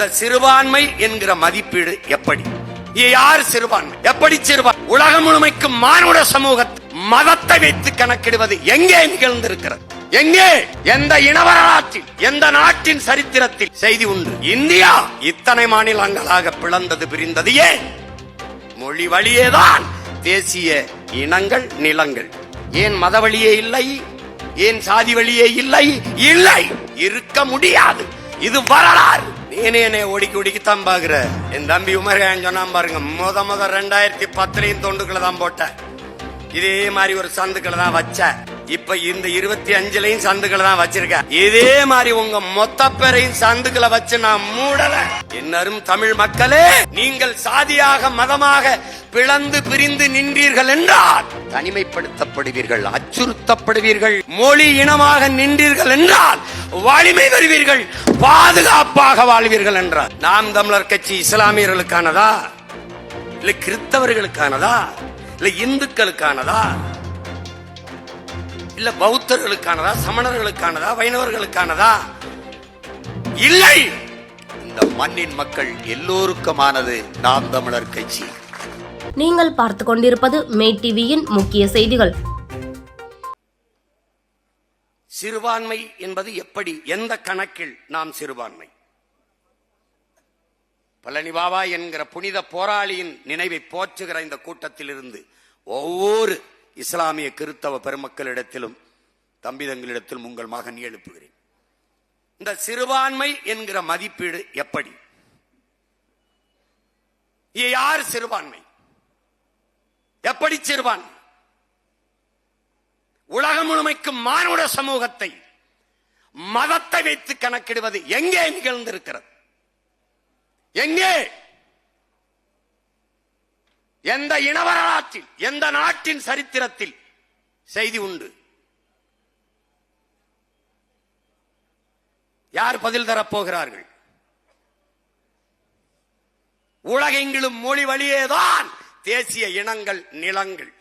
இந்த சிறுபான்மை என்கிற மதிப்பீடு எப்படி? யார் சிறுபான்மை? எப்படி சிறுபான் உலகம் முழுமைக்கும் மானுட சமூகத்தை மதத்தை வைத்து கணக்கிடுவது எங்கே நிகழ்ந்திருக்கிறது? எங்கே? எந்த இன வரலாற்றில் எந்த நாட்டின் சரித்திரத்தில்? செய்தி உண்டு இந்தியா இத்தனை மாநிலங்களாக பிளந்தது பிரிந்தது ஏன்? மொழி வழியேதான் தேசிய இனங்கள் நிலங்கள். ஏன் மத வழியே இல்லை? ஏன் சாதி வழியே இல்லை? இல்லை. இருக்க முடியாது. இது வரலாறு. என்னை ஒடிக்கி ஒடிக்கித்தான் பாக்குற. என் தம்பி உமர்கான் சொன்னான் பாருங்க முத முத ரெண்டாயிரத்தி பத்துலையும் தொண்டுக்குள்ள தான் போட்டேன் இதே மாதிரி ஒரு சந்துக்களை தான் வச்ச. இப்ப இந்த இருபத்தி அஞ்சுலயும் சந்துக்களை தான் வச்சிருக்க. இதே மாதிரி உங்க மொத்த பேரையும் சந்துக்களை வச்சு நான் மூடல. என்னரும் தமிழ் மக்களே நீங்கள் சாதியாக மதமாக பிளந்து பிரிந்து நின்றீர்கள் என்றால் தனிமைப்படுத்தப்படுவீர்கள் அச்சுறுத்தப்படுவீர்கள் மொழி இனமாக நின்றீர்கள் என்றால் வலிமை வருவீர்கள் பாதுகாப்பாக வாழ்வீர்கள் என்றார். நாம் தமிழர் கட்சி இஸ்லாமியர்களுக்கானதா? இல்ல கிறிஸ்தவர்களுக்கானதா? இல்ல இந்துக்களுக்கானதா? இல்ல பௌத்தர்களுக்கானதா? சமணர்களுக்கானதா? வைணவர்களுக்கானதா? இல்லை! இந்த மண்ணின் மக்கள் எல்லோருக்குமானது நாம் தமிழர் கட்சி. நீங்கள் பார்த்து கொண்டிருப்பது மே டிவியின் முக்கிய செய்திகள். சிறுபான்மை என்பது எப்படி எந்த கணக்கில் நாம் சிறுபான்மை? பழனி பாபா என்கிற புனித போராளியின் நினைவை போற்றுகிற இந்த கூட்டத்திலிருந்து ஒவ்வொரு இஸ்லாமிய கிறித்தவ பெருமக்களிடத்திலும் தம்பிதங்களிடத்திலும் உங்கள் மகன் எழுப்புகிறேன். இந்த சிறுபான்மை என்கிற மதிப்பீடு எப்படி? யார் சிறுபான்மை? எப்படி சிறுவன் உலகம் முழுமைக்கும் மானுட சமூகத்தை மதத்தை வைத்து கணக்கிடுவது எங்கே நிகழ்ந்திருக்கிறது? எங்கே? எந்த இன வரலாற்றில் எந்த நாட்டின் சரித்திரத்தில் செய்தி உண்டு? யார் பதில் தரப்போகிறார்கள் உலகெங்கிலும் மொழி வழியேதான் தேசிய இனங்கள் நிலங்கள்.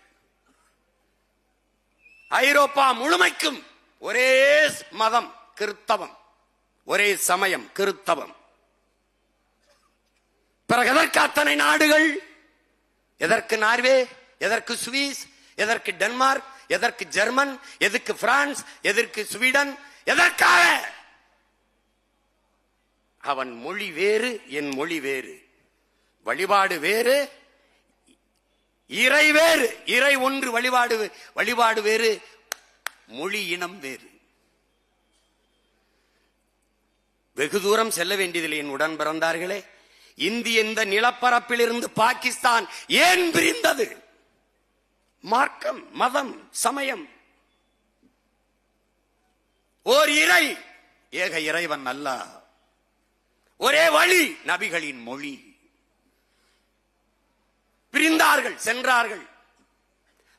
ஐரோப்பா முழுமைக்கும் ஒரே மதம் கிறித்தவம் ஒரே சமயம் கிறித்தவம். பிறகு எதற்கு அத்தனை நாடுகள்? எதற்கு நார்வே எதற்கு சுவிஸ் எதற்கு டென்மார்க் எதற்கு ஜெர்மன் எதற்கு பிரான்ஸ் எதற்கு ஸ்வீடன் எதற்காக? அவன் மொழி வேறு என் மொழி வேறு. வழிபாடு வேறு இறை வேறு இறை ஒன்று வழிபாடு வழிபாடு வேறு மொழி இனம் வேறு. வெகு தூரம் செல்ல வேண்டியதில்லை என் உடன் பிறந்தார்களே. இந்திய இந்த நிலப்பரப்பில் இருந்து பாகிஸ்தான் ஏன் பிரிந்தது? மார்க்கம் மதம் சமயம். ஓர் இறை ஏக இறைவன் அல்ல. ஒரே வழி நபிகளின் மொழி. பிரிந்தார்கள் சென்றார்கள்.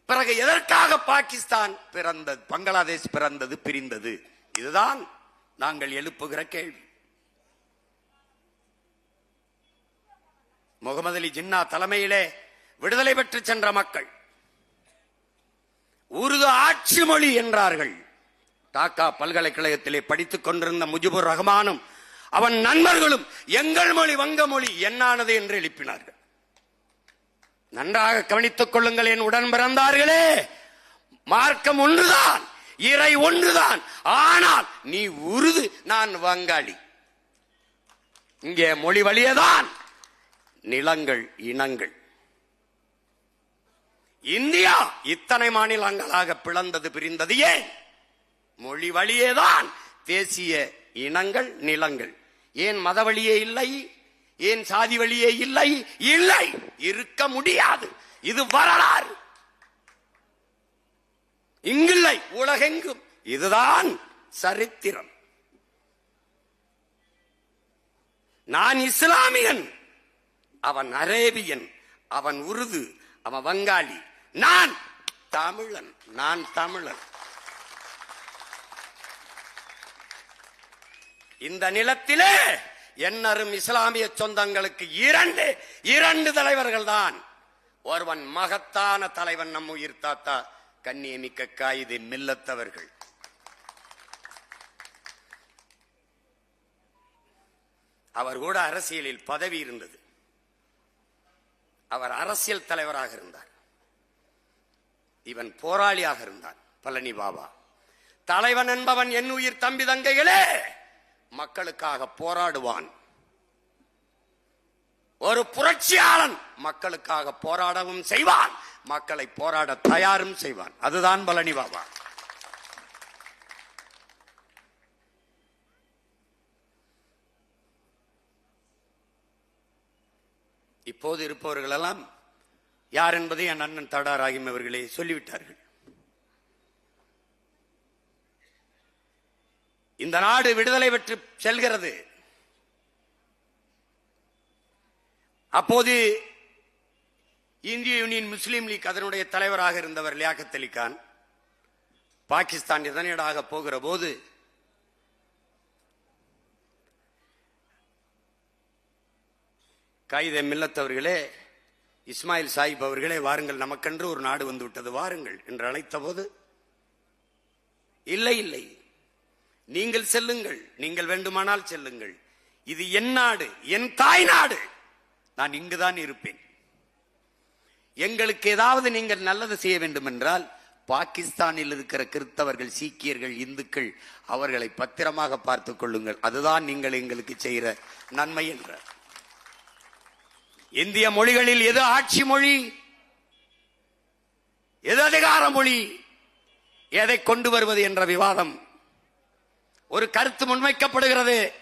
பிறகு எதற்காக பாகிஸ்தான் பிறந்தது பங்களாதேஷ் பிறந்தது பிரிந்தது? இதுதான் நாங்கள் எழுப்புகிற கேள்வி. முகமது அலி ஜின்னா தலைமையிலே விடுதலை பெற்று சென்ற மக்கள் உருது ஆட்சி மொழி என்றார்கள். டாக்கா பல்கலைக்கழகத்திலே படித்துக் கொண்டிருந்த முஜிபுர் ரஹ்மானும் அவன் நண்பர்களும் எங்கள் மொழி வங்க மொழி என்னானது? என்று எழுப்பினார்கள். நன்றாக கவனித்துக் கொள்ளுங்கள் என் உடன் பிறந்தார்களே. மார்க்கம் ஒன்றுதான் இறை ஒன்றுதான். ஆனால் நீ உருது நான் வங்காளி. இங்கே மொழி வழியதான் நிலங்கள் இனங்கள். இந்தியா இத்தனை மாநிலங்களாக பிளந்தது பிரிந்தது ஏன்? மொழி வழியேதான் தேசிய இனங்கள் நிலங்கள். ஏன் மத வழியே இல்லை? ஏன் சாதி வழியே இல்லை? இல்லை. இருக்க முடியாது. இது வரலாறு. இங்கில்லை. உலகெங்கும். இதுதான் சரித்திரம். நான் இஸ்லாமியன். அவன் அரேபியன். அவன் உருது. அவன் வங்காளி. நான் தமிழன். நான் தமிழன். இந்த நிலத்திலே என்னரும் இஸ்லாமிய சொந்தங்களுக்கு இரண்டு இரண்டு தலைவர்கள் தான் ஒருவன் மகத்தான தலைவன் நம் உயிர் தாத்தா கண்ணியமிக்க காயிது மில்லத்தவர்கள். அவர் கூட அரசியலில் பதவி இருந்தது. அவர் அரசியல் தலைவராக இருந்தார். இவன் போராளியாக இருந்தான் பழனி பாபா. தலைவன் என்பவன் என் உயிர் தம்பி தங்கைகளே! மக்களுக்காக போராடுவான். ஒரு புரட்சியாளன் மக்களுக்காக போராடவும் செய்வான். மக்களை போராட தயாரும் செய்வான். அதுதான் பழனி பாபா. இப்போது இருப்பவர்கள் எல்லாம் யார் என்பதை என் அண்ணன் தடார் ஆகியம் அவர்களே சொல்லிவிட்டார்கள். இந்த நாடு விடுதலை பெற்று செல்கிறது. அப்போது இந்திய யூனியன் முஸ்லீம் லீக் அதனுடைய தலைவராக இருந்தவர் லியாக்கத் அலி கான் பாகிஸ்தான் இதனீடாக போகிற போது காயித மில்லத் அவர்களே இஸ்மாயில் சாஹிப் அவர்களே வாருங்கள் நமக்கென்று ஒரு நாடு வந்துவிட்டது வாருங்கள் என்று அழைத்த போது இல்லை இல்லை. நீங்கள் செல்லுங்கள். நீங்கள் வேண்டுமானால் செல்லுங்கள். இது என் நாடு என் தாய் நாடு. நான் இங்குதான் இருப்பேன். எங்களுக்கு ஏதாவது நீங்கள் நல்லது செய்ய வேண்டும் என்றால் பாகிஸ்தானில் இருக்கிற கிறிஸ்தவர்கள் சீக்கியர்கள் இந்துக்கள் அவர்களை பத்திரமாக பார்த்துக் கொள்ளுங்கள். அதுதான் நீங்கள் எங்களுக்கு செய்கிற நன்மை என்ற. இந்திய மொழிகளில் எது ஆட்சி மொழி? எது அதிகார மொழி? எதை கொண்டு வருவது என்ற விவாதம் ஒரு கருத்து முன்வைக்கப்படுகிறது.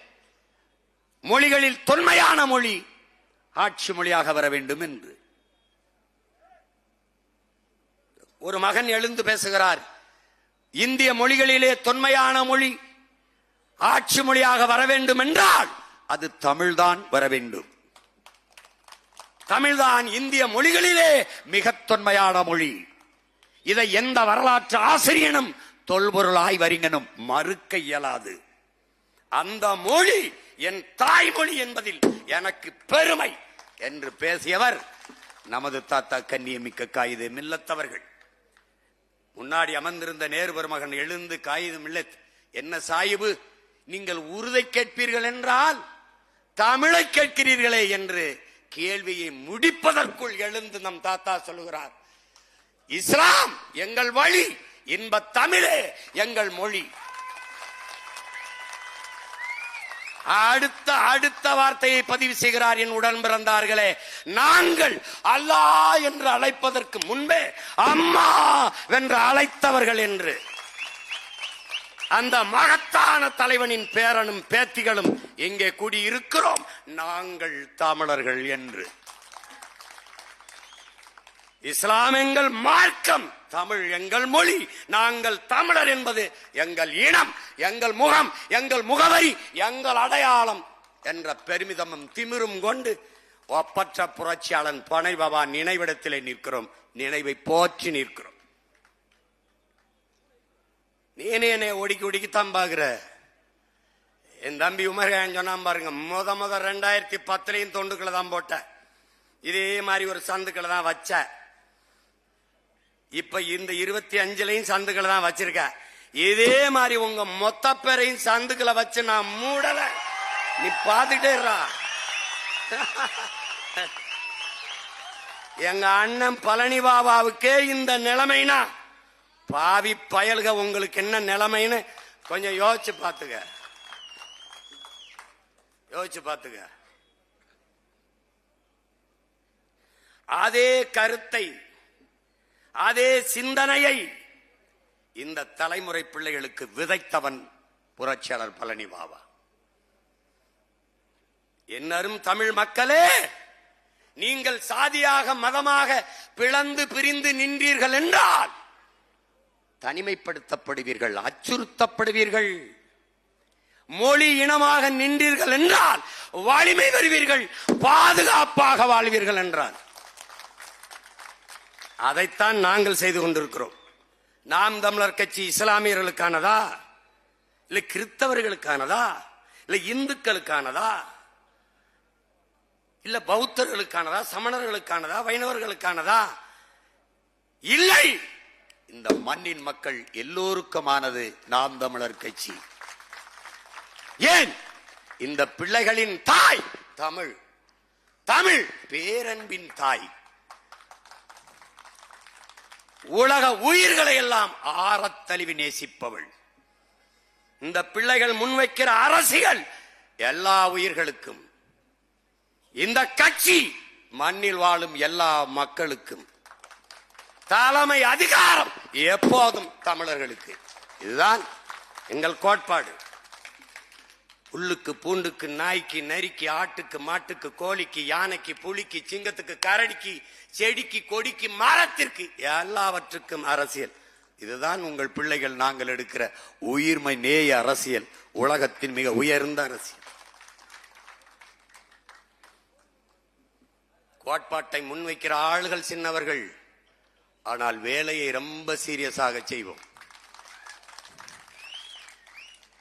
மொழிகளில் தொன்மையான மொழி ஆட்சி மொழியாக வர வேண்டும் என்று. ஒரு மகன் எழுந்து பேசுகிறார். இந்திய மொழிகளிலே தொன்மையான மொழி ஆட்சி மொழியாக வர வேண்டும் என்றால் அது தமிழ்தான் வர வேண்டும். தமிழ்தான் இந்திய மொழிகளிலே மிக தொன்மையான மொழி. இதை எந்த வரலாற்று ஆசிரியனும் தொல்பொருளாய் வரிங்கனும் மறுக்க இயலாது. அந்த மொழி என் தாய்மொழி என்பதில் எனக்கு பெருமை என்று பேசியவர் நமது தாத்தா கண்ணியமிக்க காயிது மில்லத்தவர்கள். முன்னாடி அமர்ந்திருந்த நேரு மகன் எழுந்து காயிது மில்லத் என்ன சாயிபு? நீங்கள் உருதை கேட்பீர்கள் என்றால் தமிழை கேட்கிறீர்களே என்று கேள்வியை முடிப்பதற்குள் எழுந்து நம் தாத்தா சொல்லுகிறார். இஸ்லாம் எங்கள் வழி இன்ப தமிழே எங்கள் மொழி. அடுத்த அடுத்த வார்த்தையை பதிவு செய்கிறார் என் உடன் பிறந்தார்களே. நாங்கள் அல்லாஹ் என்று அழைப்பதற்கு முன்பே அம்மா என்று அழைத்தவர்கள் என்று. அந்த மகத்தான தலைவனின் பேரனும் பேத்திகளும் எங்கே கூடியிருக்கிறோம். நாங்கள் தமிழர்கள் என்று. இஸ்லாம் எங்கள் மார்க்கம் தமிழ் எங்கள் மொழி நாங்கள் தமிழர் என்பது எங்கள் இனம் எங்கள் முகம் எங்கள் முகவரி எங்கள் அடையாளம் என்ற பெருமிதமும் திமிரும் கொண்டு ஒப்பற்ற புரட்சியாளன் பனை பாபா நினைவிடத்திலே நிற்கிறோம் நினைவை போற்றி நிற்கிறோம். நீனே என்னை ஒடுக்கி ஒடுக்கித்தான் பாக்குற என் தம்பி உமர்கான் சொன்னான் பாருங்க முத முத ரெண்டாயிரத்தி பத்துலையும் தொண்டுக்களை தான் போட்ட. இதே மாதிரி ஒரு சந்துக்களை தான் வச்சேன் இப்ப இந்த இருபத்தி அஞ்சுலையும் சந்துக்களை தான் வச்சிருக்க. இதே மாதிரி உங்க மொத்த பேரையும் சந்துக்களை வச்சு நான் மூடல. நீ பாத்துட்டே எங்க அண்ணன் பழனி பாபாவுக்கே இந்த நிலைமைனா பாவி பயல்க உங்களுக்கு என்ன நிலைமைன்னு கொஞ்சம் யோசிச்சு பார்த்துக்க. யோசிச்சு பார்த்துக்க. அதே கருத்தை அதே சிந்தனையை இந்த தலைமுறை பிள்ளைகளுக்கு விதைத்தவன் புரட்சியாளர் பழனி பாபா. என்னரும் தமிழ் மக்களே நீங்கள் சாதியாக மதமாக பிளந்து பிரிந்து நின்றீர்கள் என்றால் தனிமைப்படுத்தப்படுவீர்கள் அச்சுறுத்தப்படுவீர்கள். மொழி இனமாக நின்றீர்கள் என்றால் வலிமை வருவீர்கள் பாதுகாப்பாக வாழ்வீர்கள் என்றார். அதைத்தான் நாங்கள் செய்து கொண்டிருக்கிறோம். நாம் தமிழர் கட்சி இஸ்லாமியர்களுக்கானதா? இல்லை கிறிஸ்தவர்களுக்கானதா இல்லை இந்துக்களுக்கானதா? இல்ல பௌத்தர்களுக்கானதா? சமணர்களுக்கானதா? வைணவர்களுக்கானதா? இல்லை! இந்த மண்ணின் மக்கள் எல்லோருக்குமானது நாம் தமிழர் கட்சி. ஏன்? இந்த பிள்ளைகளின் தாய் தமிழ். தமிழ் பேரன்பின் தாய். உலக உயிர்களை எல்லாம் ஆறத்தழிவு நேசிப்பவள். இந்த பிள்ளைகள் முன்வைக்கிற அரசியல் எல்லா உயிர்களுக்கும். இந்த கட்சி மண்ணில் வாழும் எல்லா மக்களுக்கும். தலைமை அதிகாரம் எப்போதும் தமிழர்களுக்கு. இதுதான் எங்கள் கோட்பாடு. புல்லுக்கு பூண்டுக்கு நாய்க்கு நரிக்கு ஆட்டுக்கு மாட்டுக்கு கோழிக்கு யானைக்கு புலிக்கு சிங்கத்துக்கு கரடிக்கு செடிக்கு கொடிக்கு மரத்திற்கு எல்லாவற்றுக்கும் அரசியல். இதுதான் உங்கள் பிள்ளைகள் நாங்கள் எடுக்கிற உயிர்மை நேய அரசியல். உலகத்தின் மிக உயர்ந்த அரசியல். கோட்பாட்டை முன்வைக்கிற ஆளுகள் சின்னவர்கள். ஆனால் வேலையை ரொம்ப சீரியஸாக செய்வோம்.